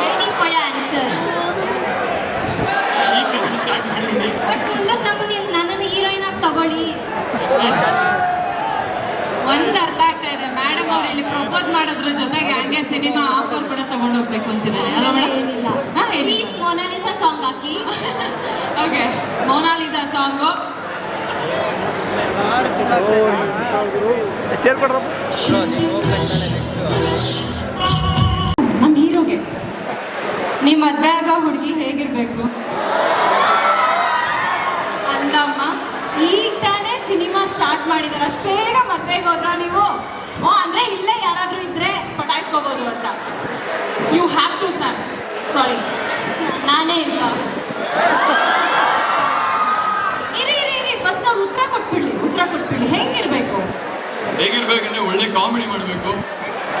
Waiting for your answer. ಈ ಕಥೆ ನನ್ನನ್ನು ಹೀರೋಯಿನ್ ಆಗಿ ತಗೊಳ್ಳಿ ಒಂದ್ ಅರ್ಥ ಆಗ್ತಾ ಇದೆ. ಮೇಡಮ್ ಅವ್ರು ಇಲ್ಲಿ ಪ್ರಪೋಸ್ ಮಾಡೋದ್ರ ಜೊತೆಗೆ ಹಂಗೆ ಸಿನಿಮಾ ಆಫರ್ ಕೂಡ ತಗೊಂಡು ಹೋಗ್ಬೇಕು ಅಂತಿದ್ದಾರೆ. ಅಲ್ಲ ಸಾಂಗ್ ಹಾಕಿ. Okay Mona Lisa song chair ಕೊಡ್ರಪ್ಪ ನಮ್ಮ ಹೀರೋಗೆ. ನಿಮ್ಮ ಮದ್ವೆ ಆಗೋ ಹುಡುಗಿ ಹೇಗಿರಬೇಕು? ಅಲ್ಲಮ್ಮ ಈಗ ತಾನೇ ಸಿನಿಮಾ ಸ್ಟಾರ್ಟ್ ಮಾಡಿದಾರೆ. ಅಷ್ಟು ಬೇಗ ಮದ್ವೆಗೆ ಹೋದ್ರ ನೀವು? ಓ ಅಂದ್ರೆ ಇಲ್ಲೇ ಯಾರಾದರೂ ಇದ್ರೆ ಪಟಾಯಿಸ್ಕೋಬಹುದು ಅಂತ. You have to sir sorry ನಾನೇ ಇಲ್ಲ. ಇರಿ ಇರಿ ಇರಿ. ಫಸ್ಟ್ ಅವ್ರು ಉತ್ತರ ಕೊಟ್ಬಿಡ್ಲಿ ಉತ್ತರ ಕೊಟ್ಬಿಡ್ಲಿ. ಹೆಂಗಿರ್ಬೇಕು? ಹೇಗಿರ್ಬೇಕಂದ್ರೆ ಒಳ್ಳೆ ಕಾಮಿಡಿ ಮಾಡಬೇಕು.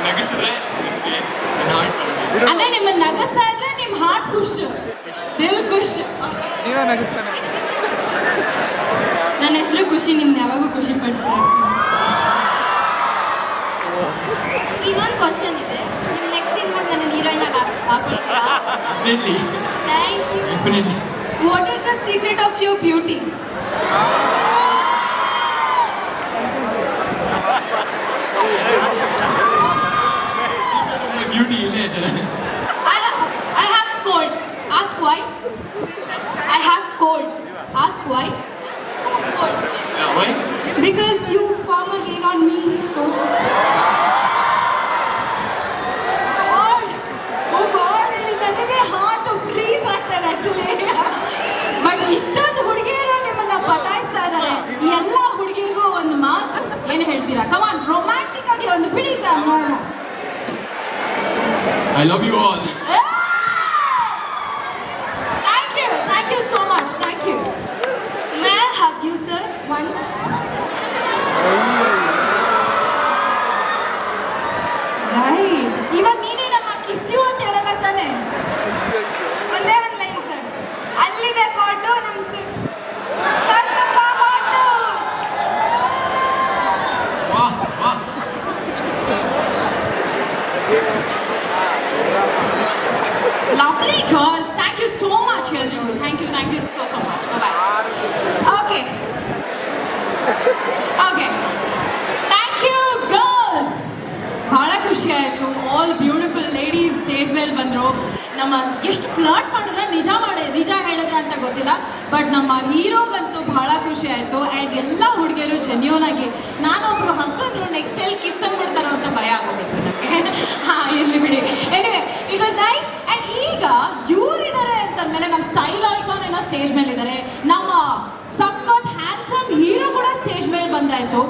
ನಗಿಸಿದ್ರೆ ನಿಮಗೆ ನನ್ನ ಹಾರ್ಟ್ ಕಾಮಿಡಿ ಅಂದ್ರೆ ನಿಮ್ಮನ್ನ ನಗಿಸ್ತಾ ಇದ್ರೆ ನಿಮ್ಮ ಹಾರ್ಟ್ ಖುಷ್. ದಿಲ್ ಖುಷ್. ಓಕೆ ಜೀವ ನಗಿಸ್ತಾನೆ. ನನ್ನ ಹೆಸರು ಖುಷಿ ನಿಮ್ನ ಯಾವಾಗೂ ಖುಷಿ ಪಡಿಸ್ತಾ ಇನ್ನೊಂದು ಕ್ವಶನ್ ಇದೆ. ನಿಮ್ ನೆಕ್ಸ್ಟ್ ಸಿನಿಮಾಗೆ ನನ್ನ ಹೀರೋಯಿನ್ ಆಗಿ ಹಾಕ್- ಹಾಕೊಳ್ತೀರಾ? Definitely thank you definitely what is the secret of your beauty ಇಲ್ಲೇ ಇದ್ದಾರೆ I, ha- I have cold. Ask why. I have cold. Ask why. Cold. Why Because you form a rain on me, so. Oh god ಇಲ್ಲಿ ನನಗೆ heart freeze ಆಗ್ತದೆ actually but ಇಷ್ಟೊಂದು ಹುಡುಗಿಯರು ನಿಮ್ಮನ್ನ ಪಟಾಯಿಸ್ತಾ ಇದ್ದಾರೆ ಎಲ್ಲ ಹುಡುಗಿರಿಗೂ ಒಂದು ಮಾತು ಏನು ಹೇಳ್ತೀರಾ ಕಮಾನ್ ರೊಮ್ಯಾಂಟಿಕ್ ಆಗಿ ಒಂದು ಬಿಡಿ ಸರ್ ನೋಡೋಣ I love you all thank you thank you so much thank you May I hug you, sir, once? Right ಇವಾಗ ನೀನೇ ನಮ್ಮ ಕಿಸ್ಯು ಅಂತ ಹೇಳಲ್ಲ ತಾನೆ? ಒಂದೇ ಒಂದು ಲೈನ್ ಸರ್ ಅಲ್ಲಿದೆ ಕೋಟು ನಮ್ಮ ಸರ್ ತುಂಬ ಹಾಟು ವಾಹ್ ವಾಹ್ lovely girls thank you Thank thank you thank you so so much bye okay okay thank you girls! ಬಹಳ ಖುಷಿ ಆಯಿತು. ಆಲ್ ಬ್ಯೂಟಿಫುಲ್ ಲೇಡೀಸ್ ಸ್ಟೇಜ್ ಮೇಲೆ ಬಂದರು. ನಮ್ಮ ಎಷ್ಟು ಫ್ಲರ್ಟ್ ಮಾಡಿದ್ರೆ ನಿಜ ಮಾಡಿ, ನಿಜ ಹೇಳಿದ್ರೆ ಅಂತ ಗೊತ್ತಿಲ್ಲ. ಬಟ್ ನಮ್ಮ ಹೀರೋಗಂತೂ ಬಹಳ ಖುಷಿ ಆಯಿತು. ಆ್ಯಂಡ್ ಎಲ್ಲ ಹುಡುಗಿಯರು ಜೆನ್ಯೂನ್ ಆಗಿ, ನಾನೊಬ್ರು ಹಕ್ಕಂದ್ರು ನೆಕ್ಸ್ಟ್ ಎಲ್ಲಿ ಕಿಸ್ ಅಂದ್ಬಿಡ್ತಾರೋ ಅಂತ ಭಯ ಆಗೋದಿತ್ತು ನನಗೆ ಹಾಂ ಇರಲಿ ಬಿಡಿ anyway it was nice and ಈಗ ಅಂತಂದಮೇಲೆ ನಮ್ಮ ಸ್ಟೈಲ್ ಐಕಾನ್ ಏನೋ ಸ್ಟೇಜ್ ಮೇಲೆ ಇದ್ದಾರೆ ನಮ್ಮ ಸಖತ್ ಹ್ಯಾಂಡ್ಸಮ್ ಹೀರೋ ಕೂಡ ಸ್ಟೇಜ್ ಮೇಲೆ ಬಂದಾಯ್ತು.